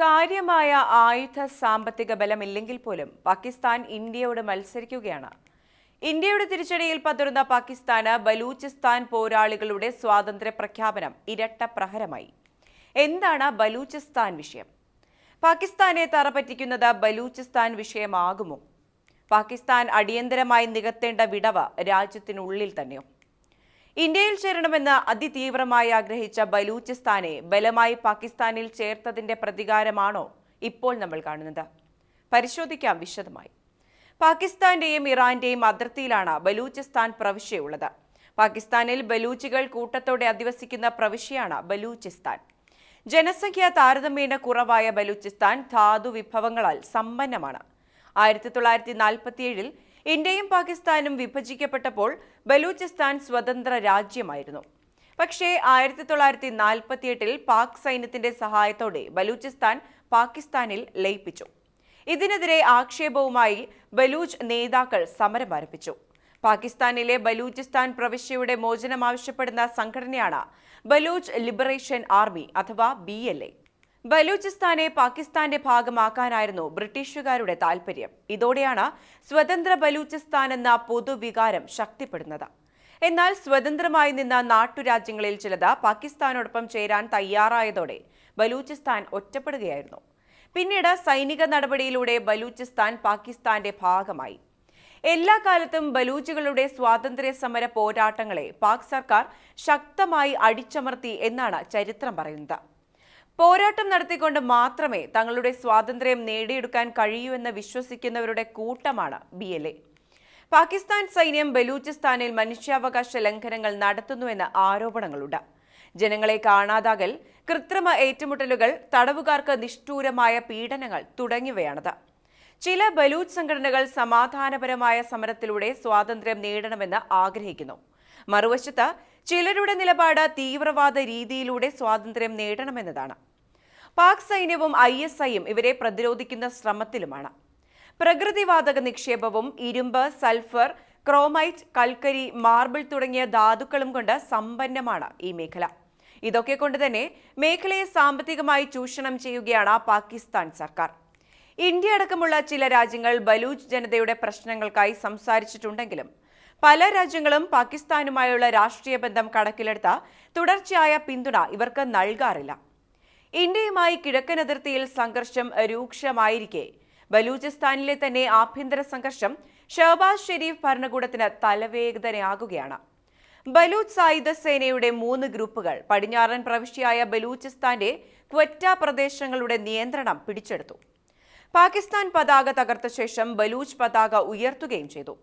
കാര്യമായ ആയുധ സാമ്പത്തിക ബലമില്ലെങ്കിൽ പോലും പാകിസ്ഥാൻ ഇന്ത്യയോട് മത്സരിക്കുകയാണ്. ഇന്ത്യയുടെ തിരിച്ചടിയിൽ പതിർന്ന പാകിസ്ഥാന് ബലൂചിസ്ഥാൻ പോരാളികളുടെ സ്വാതന്ത്ര്യ പ്രഖ്യാപനം ഇരട്ട പ്രഹരമായി. എന്താണ് ബലൂചിസ്ഥാൻ വിഷയം? പാകിസ്ഥാനെ തറപറ്റിക്കുന്നത് ബലൂചിസ്ഥാൻ വിഷയമാകുമോ? പാകിസ്ഥാൻ അടിയന്തരമായി നികത്തേണ്ട വിടവ് രാജ്യത്തിനുള്ളിൽ തന്നെയോ? ഇന്ത്യയിൽ ചേരണമെന്ന് അതിതീവ്രമായി ആഗ്രഹിച്ച ബലൂചിസ്ഥാനെ ബലമായി പാകിസ്ഥാനിൽ ചേർത്തതിന്റെ പ്രതികാരമാണോ ഇപ്പോൾ നമ്മൾ കാണുന്നത്? പരിശോധിക്കാം വിശദമായി. പാകിസ്ഥാന്റെയും ഇറാന്റെയും അതിർത്തിയിലാണ് ബലൂചിസ്ഥാൻ പ്രവിശ്യയുള്ളത്. പാകിസ്ഥാനിൽ ബലൂച്ചികൾ കൂട്ടത്തോടെ അധിവസിക്കുന്ന പ്രവിശ്യയാണ് ബലൂചിസ്ഥാൻ. ജനസംഖ്യ താരതമ്യേന കുറവായ ബലൂചിസ്ഥാൻ ധാതു വിഭവങ്ങളാൽ സമ്പന്നമാണ്. ആയിരത്തി തൊള്ളായിരത്തി നാൽപ്പത്തിയേഴിൽ ഇന്ത്യയും പാകിസ്ഥാനും വിഭജിക്കപ്പെട്ടപ്പോൾ ബലൂചിസ്ഥാൻ സ്വതന്ത്ര രാജ്യമായിരുന്നു. പക്ഷേ ആയിരത്തി തൊള്ളായിരത്തി നാൽപ്പത്തിയെട്ടിൽ പാക് സൈന്യത്തിന്റെ സഹായത്തോടെ ബലൂചിസ്ഥാൻ പാകിസ്ഥാനിൽ ലയിപ്പിച്ചു. ഇതിനെതിരെ ആക്ഷേപവുമായി ബലൂച്ച് നേതാക്കൾ സമരം ആരംഭിച്ചു. പാകിസ്ഥാനിലെ ബലൂചിസ്ഥാൻ പ്രവിശ്യയുടെ മോചനം ആവശ്യപ്പെടുന്ന സംഘടനയാണ് ബലൂച്ച് ലിബറേഷൻ ആർമി അഥവാ ബി ബലൂചിസ്ഥാനെ പാകിസ്ഥാന്റെ ഭാഗമാക്കാനായിരുന്നു ബ്രിട്ടീഷുകാരുടെ താൽപര്യം. ഇതോടെയാണ് സ്വതന്ത്ര ബലൂചിസ്ഥാൻ എന്ന പൊതുവികാരം ശക്തിപ്പെടുന്നത്. എന്നാൽ സ്വതന്ത്രമായി നിന്ന നാട്ടുരാജ്യങ്ങളിൽ ചിലത് പാകിസ്ഥാനോടൊപ്പം ചേരാൻ തയ്യാറായതോടെ ബലൂചിസ്ഥാൻ ഒറ്റപ്പെടുകയായിരുന്നു. പിന്നീട് സൈനിക നടപടിയിലൂടെ ബലൂചിസ്ഥാൻ പാകിസ്ഥാന്റെ ഭാഗമായി. എല്ലാ കാലത്തും ബലൂച്ചുകളുടെ സ്വാതന്ത്ര്യ സമര പോരാട്ടങ്ങളെ പാക് സർക്കാർ ശക്തമായി അടിച്ചമർത്തി എന്നാണ് ചരിത്രം പറയുന്നത്. പോരാട്ടം നടത്തിക്കൊണ്ട് മാത്രമേ തങ്ങളുടെ സ്വാതന്ത്ര്യം നേടിയെടുക്കാൻ കഴിയൂ എന്ന് വിശ്വസിക്കുന്നവരുടെ കൂട്ടമാണ് ബി എൽ എ. പാകിസ്ഥാൻ സൈന്യം ബലൂചിസ്ഥാനിൽ മനുഷ്യാവകാശ ലംഘനങ്ങൾ നടത്തുന്നുവെന്ന് ആരോപണങ്ങളുണ്ട്. ജനങ്ങളെ കാണാതാകൽ കൃത്രിമ ഏറ്റുമുട്ടലുകൾ തടവുകാർക്ക് നിഷ്ഠൂരമായ പീഡനങ്ങൾ തുടങ്ങിയവയാണത്. ചില ബലൂച്ച് സംഘടനകൾ സമാധാനപരമായ സമരത്തിലൂടെ സ്വാതന്ത്ര്യം നേടണമെന്ന് ആഗ്രഹിക്കുന്നു. മറുവശത്ത് ചിലരുടെ നിലപാട് തീവ്രവാദ രീതിയിലൂടെ സ്വാതന്ത്ര്യം നേടണമെന്നതാണ്. പാക് സൈന്യവും ഐ എസ് ഐയും ഇവരെ പ്രതിരോധിക്കുന്ന ശ്രമത്തിലുമാണ്. പ്രകൃതിവാതക നിക്ഷേപവും ഇരുമ്പ് സൾഫർ ക്രോമൈറ്റ് കൽക്കരി മാർബിൾ തുടങ്ങിയ ധാതുക്കളും കൊണ്ട് സമ്പന്നമാണ് ഈ മേഖല. ഇതൊക്കെ കൊണ്ട് തന്നെ മേഖലയെ സാമ്പത്തികമായി ചൂഷണം ചെയ്യുകയാണ് പാകിസ്ഥാൻ സർക്കാർ. ഇന്ത്യ അടക്കമുള്ള ചില രാജ്യങ്ങൾ ബലൂച്ച് ജനതയുടെ പ്രശ്നങ്ങൾക്കായി സംസാരിച്ചിട്ടുണ്ടെങ്കിലും പല രാജ്യങ്ങളും പാകിസ്ഥാനുമായുള്ള രാഷ്ട്രീയ ബന്ധം കണക്കിലെടുത്ത തുടർച്ചയായ പിന്തുണ ഇവർക്ക് നൽകാറില്ല. ഇന്ത്യയുമായി കിഴക്കൻ അതിർത്തിയിൽ സംഘർഷം രൂക്ഷമായിരിക്കെ. ബലൂചിസ്ഥാനിലെ തന്നെ ആഭ്യന്തര സംഘർഷം ഷഹബാസ് ഷെരീഫ് ഭരണകൂടത്തിന് തലവേദനയാകുകയാണ്. ബലൂച്ച് സായുധ സേനയുടെ മൂന്ന് ഗ്രൂപ്പുകൾ പടിഞ്ഞാറൻ പ്രവിശ്യയായ ബലൂചിസ്ഥാന്റെ ക്വറ്റ പ്രദേശങ്ങളുടെ നിയന്ത്രണം പിടിച്ചെടുത്തു. പാകിസ്ഥാൻ പതാക തകർത്ത ശേഷം ബലൂച്ച് പതാക ഉയർത്തുകയും ചെയ്തു.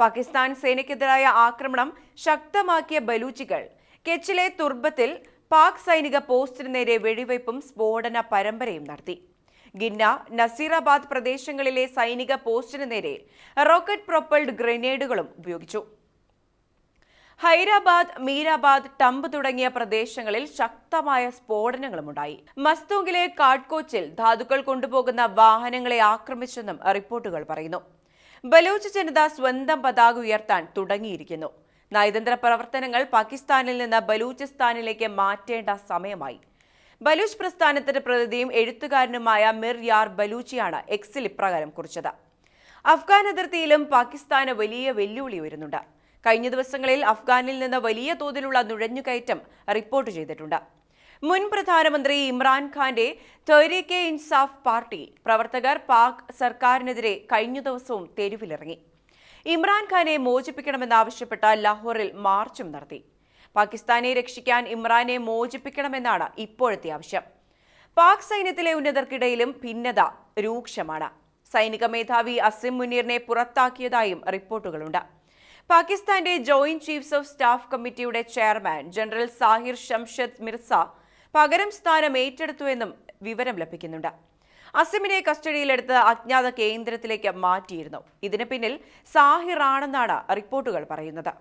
പാകിസ്ഥാൻ സേനയ്ക്കെതിരായ ആക്രമണം ശക്തമാക്കിയ ബലൂച്ചികൾ. കെച്ചിലെ തുർബത്തിൽ പാക് സൈനിക പോസ്റ്റിന് നേരെ വെടിവയ്പും സ്ഫോടന പരമ്പരയും നടത്തി. ഗിന്ന നസീറാബാദ് പ്രദേശങ്ങളിലെ സൈനിക പോസ്റ്റിന് നേരെ റോക്കറ്റ് പ്രൊപ്പൽഡ് ഗ്രനേഡുകളും ഉപയോഗിച്ചു. ഹൈദരാബാദ് മീരാബാദ് ടംബ് തുടങ്ങിയ പ്രദേശങ്ങളിൽ ശക്തമായ സ്ഫോടനങ്ങളുമുണ്ടായി. മസ്തൂങ്കിലെ കാഡ്കോച്ചിൽ ധാതുക്കൾ കൊണ്ടുപോകുന്ന വാഹനങ്ങളെ ആക്രമിച്ചെന്നും റിപ്പോർട്ടുകൾ പറയുന്നു. ബലൂച്ച് ജനത സ്വന്തം പതാക ഉയർത്താൻ തുടങ്ങിയിരിക്കുന്നു. നയതന്ത്ര പ്രവർത്തനങ്ങൾ പാകിസ്ഥാനിൽ നിന്ന് ബലൂചിസ്ഥാനിലേക്ക് മാറ്റേണ്ട സമയമായി. ബലൂച്ച് പ്രസ്ഥാനത്തിന്റെ പ്രതിനിധിയും എഴുത്തുകാരനുമായ മിർ യാർ ബലൂച്ചിയാണ് എക്സിൽ ഇപ്രകാരം കുറിച്ചത്. അഫ്ഗാൻ അതിർത്തിയിലും പാകിസ്ഥാന് വലിയ വെല്ലുവിളി ഉയരുന്നുണ്ട്. കഴിഞ്ഞ ദിവസങ്ങളിൽ അഫ്ഗാനിൽ നിന്ന് വലിയ തോതിലുള്ള നുഴഞ്ഞുകയറ്റം റിപ്പോർട്ട് ചെയ്തിട്ടുണ്ട്. മുൻ പ്രധാനമന്ത്രി ഇമ്രാൻഖാന്റെ തെഹ്രീക്കെ ഇൻസാഫ് പാർട്ടി പ്രവർത്തകർ പാക് സർക്കാരിനെതിരെ കഴിഞ്ഞ ദിവസവും തെരുവിലിറങ്ങി. ഇമ്രാൻഖാനെ മോചിപ്പിക്കണമെന്നാവശ്യപ്പെട്ട ലാഹോറിൽ മാർച്ചും നടത്തി. പാകിസ്ഥാനെ രക്ഷിക്കാൻ ഇമ്രാനെ മോചിപ്പിക്കണമെന്നാണ് ഇപ്പോഴത്തെ ആവശ്യം. പാക് സൈന്യത്തിലെ ഉന്നതർക്കിടയിലും ഭിന്നത രൂക്ഷമാണ്. സൈനിക മേധാവി അസിം മുനീറിനെ പുറത്താക്കിയതായും റിപ്പോർട്ടുകളുണ്ട്. പാകിസ്ഥാന്റെ ജോയിന്റ് ചീഫ്സ് ഓഫ് സ്റ്റാഫ് കമ്മിറ്റിയുടെ ചെയർമാൻ ജനറൽ സാഹിർ ഷംഷദ് മിർസ പകരം സ്ഥാനം ഏറ്റെടുത്തുവെന്നും വിവരം ലഭിക്കുന്നുണ്ട്. അസിമിനെ കസ്റ്റഡിയിലെടുത്ത് അജ്ഞാത കേന്ദ്രത്തിലേക്ക് മാറ്റിയിരുന്നു. ഇതിന് പിന്നിൽ സാഹിറാണെന്നാണ് റിപ്പോർട്ടുകൾ പറയുന്നത്.